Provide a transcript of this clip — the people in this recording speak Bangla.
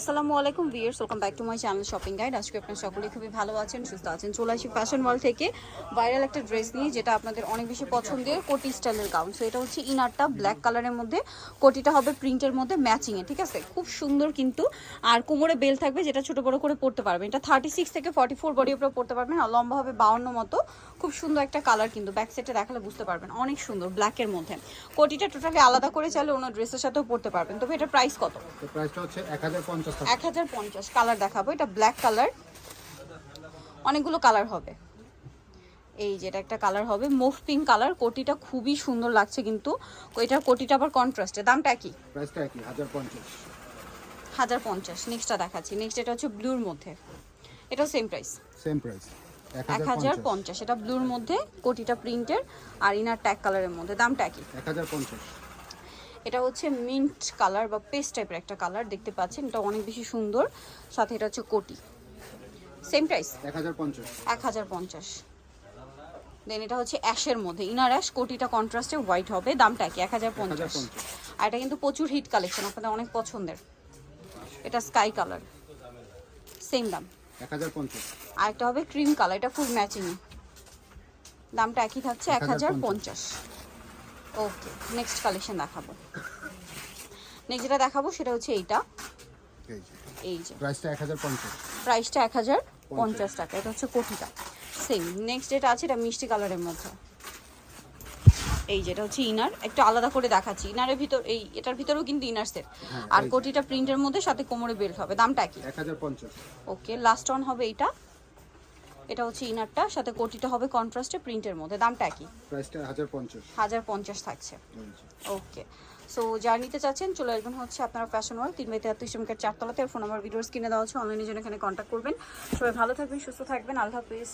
আসসালামু আলাইকুম viewers welcome back to my channel shopping guide আজকে আপনারা সকলে খুবই ভালো আছেন, সুস্থ আছেন। চলে আসি ফ্যাশন ওয়ার্ল্ড থেকে। ভাইরাল একটা ড্রেস নিয়ে, যেটা আপনাদের অনেক বেশি পছন্দের কোটি স্টাইলের গাউন সো এটা হচ্ছে ইনারটা ব্ল্যাক কালারের মধ্যে। কোটিটা হবে প্রিন্টের মধ্যে ম্যাচিংয়ে ঠিক আছে? খুব সুন্দর কিন্তু। আর কোমরে বেল থাকবে, যেটা ছোট বড় করে পড়তে পারবেন। এটা থার্টি সিক্স থেকে ফর্টি ফোর বডি উপরে পড়তে পারবেন, আর লম্বা হবে বাউন্ন মতো। খুব সুন্দর একটা কালার কিন্তু ব্যাক সাইডে দেখালে বুঝতে পারবেন অনেক সুন্দর ব্ল্যাকের মধ্যে। কোটিটা টোটালি আলাদা করে চাইলে অন্য ড্রেসের সাথেও পড়তে পারবেন। তবে এটা প্রাইস কত? প্রাইসটা হচ্ছে এক হাজার পঞ্চাশ এক হাজার পঞ্চাশ কালার দেখাবো। এটা ব্ল্যাক কালার অনেকগুলো কালার হবে। এই যেটা একটা কালার হবে মুভ পিঙ্ক কালার কোটিটা খুবই সুন্দর লাগছে কিন্তু। এটার কোটিটা আবার কন্ট্রাস্টে দামটা কি প্রাইসটা একই হাজার পঞ্চাশ। হাজার পঞ্চাশ। নেক্সটটা দেখাচ্ছি। নেক্সট এটা হচ্ছে ব্লুর মধ্যে। এটাও সেম প্রাইস সেম প্রাইস এক হাজার পঞ্চাশ। এটা ব্লুর মধ্যে কোটিটা প্রিন্টের আর ইনার ট্যাগ কালারের মধ্যে। দামটা কি এক হাজার পঞ্চাশ। এটা হচ্ছে মিন্ট কালার বা পেস্ট টাইপের একটা কালার দেখতে পাচ্ছেন। এটা অনেক বেশি সুন্দর। সাথে এটা হচ্ছে কোটি। Same price? এক হাজার পঞ্চাশ। এক হাজার পঞ্চাশ। দেন এটা হচ্ছে অ্যাশের মধ্যে। ইনার অ্যাশ কোটিটা কন্ট্রাস্টে হোয়াইট হবে। দামটা কি এক হাজার পঞ্চাশ। 1050 আর এটা কিন্তু প্রচুর হিট কালেকশন আপনাদের অনেক পছন্দের। এটা স্কাই কালার। সেম দাম। আর একটা হবে ক্রিম কালার এটা ফুল ম্যাচিং দামটা একই থাকছে এক হাজার পঞ্চাশ। ওকে নেক্সট কালেকশন দেখাবো। নেক্সট যেটা দেখাবো সেটা হচ্ছে এইটা। এই যে। প্রাইসটা এক হাজার পঞ্চাশ। টাকা এটা হচ্ছে কোটিটা। সেম নেক্সট যেটা আছে এটা মিষ্টি কালারের মধ্যে। এই যেটা হচ্ছে ইনার। একটু আলাদা করে দেখাচ্ছি। ইনারের ভিতর এই এটার ভিতরেও কিন্তু ইনার সেট হ্যাঁ, আর কোটিটা প্রিন্টের মধ্যে সাথে কোমরে বেল্ট হবে। দামটা কি ওকে লাস্ট অন হবে এইটা। এটা হচ্ছে ইনারটা। সাথে কোটিটা হবে কন্ট্রাস্টে প্রিন্টের মধ্যে। দামটা কি প্রাইসটা হাজার পঞ্চাশ। থাকছে। ওকে। সো যারা নিতে চাচ্ছেন চলে আসবেন হচ্ছে আপনারা ফ্যাশন ওয়ার্ল্ড তিন বাই তেহাত্তর শ্রমিকের চারতলাতে। ফোন নাম্বার ভিডিওস কিনে দেওয়া হচ্ছে অনলাইনে জন্য এখানে কন্ট্যাক্ট করবেন। সবাই ভালো থাকবেন সুস্থ থাকবেন। আল্লাহ হাফিজ।